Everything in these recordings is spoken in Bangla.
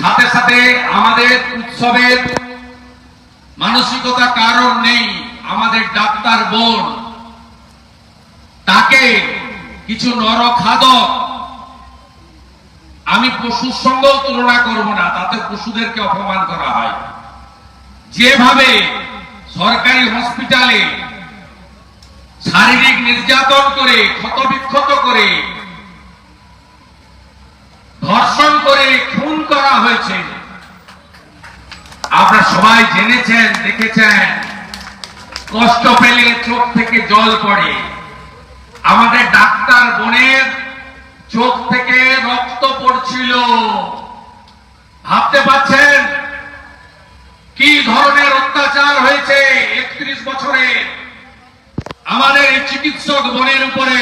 সাথে সাথে আমাদের উৎসবের মানসিকতা কারণ নেই আমাদের ডাক্তার বোন। তাকে কিছু নরখাদক আমি পশুর সঙ্গেও তুলনা করব না, তাতে পশুদেরকে অপমান করা হয়। যেভাবে সরকারি হসপিটালে শারীরিক নির্যাতন করে, ক্ষতবিক্ষত করে ধর্ষণ হয়েছে। আপনারা সবাই জেনেছেন, দেখেছেন, কষ্ট পেলে চোখ থেকে জল পড়ে। আমাদের ডাক্তার বোনের চোখ থেকে রক্ত পড়ছিল। ভাবতে পাচ্ছেন কি ধরনের অত্যাচার হয়েছে একত্রিশ বছরে? আমাদের চিকিৎসক বোনের উপরে।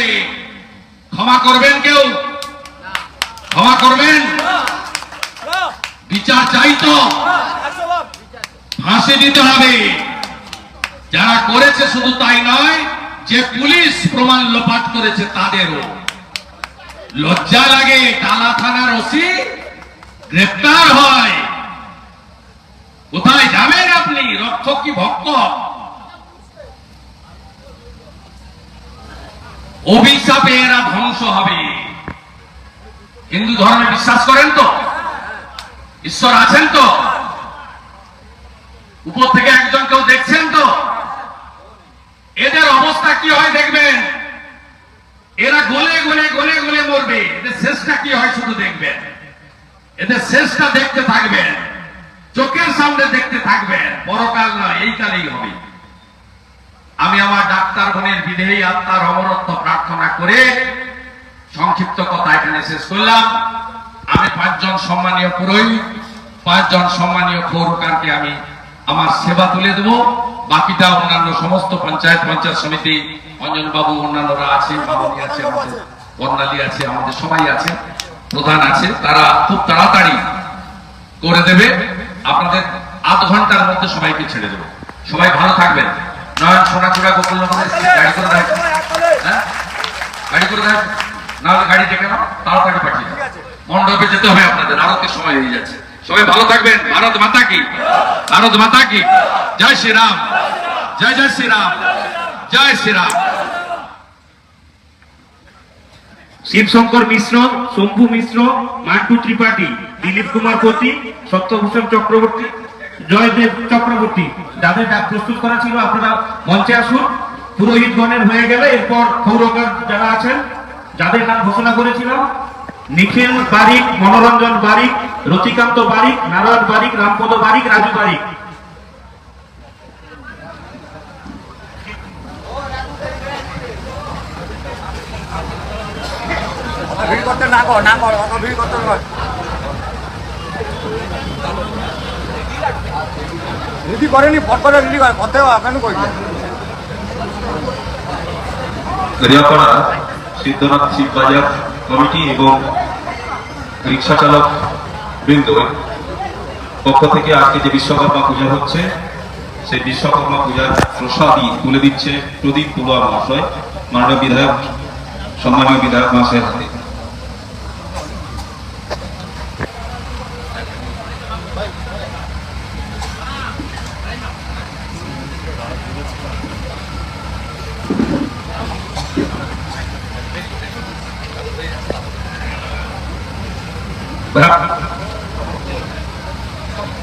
ক্ষমা করবেন কেউ? ক্ষমা করবেন? বিচার চাই তো। ফাঁসি দিতে হবে। যারা করেছে শুধু তাই নয় যে পুলিশ প্রমাণ লোপাট করেছে তাদেরও। লজ্জা লাগে টালা থানার ওসি গ্রেপ্তার হয়। কোথায় যাবেন আপনি? রক্ষক কি ভক্ত? অভিশাপে এরা ধ্বংস হবে। হিন্দু ধর্মে বিশ্বাস করেন তো? ঈশ্বর আছেন তো? উপর থেকে একজন কেউ দেখছেন তো? এদের অবস্থা কি হয় দেখবেন? এরা গলে গলে গলে গলে মরবে। এদের শেষটা কি হয় শুধু দেখবেন? এদের শেষটা দেখতে থাকবেন। চোখের সামনে দেখতে থাকবেন। পরকাল নয়, এই কালেই হবে। আমি আমার ডাক্তার বোনের বিদেহী আত্মার অমরত্ব প্রার্থনা করে সংক্ষিপ্ত কথা এখানে শেষ করলাম। আমি পাঁচজন সম্মানীয় পুরোহিত পাঁচজন সম্মানীয় পৌরকারকে আমি আমার সেবা তুলে দেব। বাকিটা অন্যান্য সমস্ত পঞ্চায়েত পঞ্চায়েত সমিতি অঞ্জন বাবু অন্যান্যরা আছে মামনি আছে আমাদের বর্ণালী আছে আমাদের সবাই আছে প্রধান আছে তারা খুব তাড়াতাড়ি করে দেবে। আপনাদের আধ ঘণ্টার মধ্যে সবাইকে ছেড়ে দেবো। সবাই ভালো থাকবেন। নয়ন সোনাচূড়া গোকুল গাড়ি করে দেয় হ্যাঁ? গাড়ি করে দেয় নাহলে গাড়ি ডেকে নাও তাড়াতাড়ি পাঠিয়ে মণ্ডপে যেতে হবে আপনাদের আরতি সময় হয়ে যাচ্ছে। সবাই ভালো থাকবেন। ভারত মাতা কি? ভারত মাতা কি? জয় শ্রীরাম। জয় জয় শ্রীরাম। জয় শ্রীরাম। শিবশঙ্কর মিশ্র, শম্ভু মিশ্র, মান্টু ত্রিপাঠী, দিলীপ কুমার পতি সত্যভূষণ চক্রবর্তী, জয়দেব চক্রবর্তী। যাদের ডাক প্রস্তুত করা ছিল, আপনারা মঞ্চে আসুন। পুরোহিতগণের হয়ে গেলে এরপর পৌরকার যারা আছেন, যাদের নাম ঘোষণা করেছিলাম নিখিল বারিক মনোরঞ্জন বারিক রতিকান্ত বারিক নারায়ণ বারিক রামপদ বারিক রাজু বারিক। ভিড় করতে না কর না কর অত ভিড় করতে রেডি করেনি ফট করে রেডি করে করতে। কেন সিদ্ধনাথ শিব বাজার। কমিটি এবং রিক্সা চালক বৃন্দ পক্ষ থেকে আজকে যে বিশ্বকর্মা পূজা হচ্ছে, সেই বিশ্বকর্মা পূজার প্রসাদই তুলে দিচ্ছে প্রদীপ পুরুয়া মহাশয়, মাননীয় বিধায়ক, সম্মানীয় বিধায়ক মহাশয়ের হাতে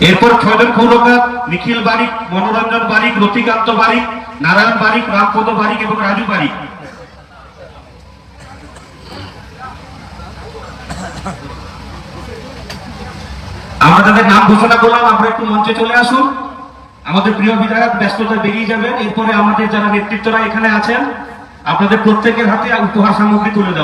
এরপর ছয়জন পৌরকার নিখিল বারিক, মনোরঞ্জন বারিক, রতিকান্ত বারিক, নারায়ণ বারিক, রামপদ বারিক এবং রাজু বারিক। আমরা যাদের নাম ঘোষণা করলাম আমরা একটু মঞ্চে চলে আসুন। আমাদের প্রিয় বিধায়ক ব্যস্ততা বেরিয়ে যাবেন। এরপরে আমাদের যারা নেতৃত্বরা এখানে আছেন, আপনাদের প্রত্যেকের হাতে উপহার সামগ্রী তুলে দেওয়া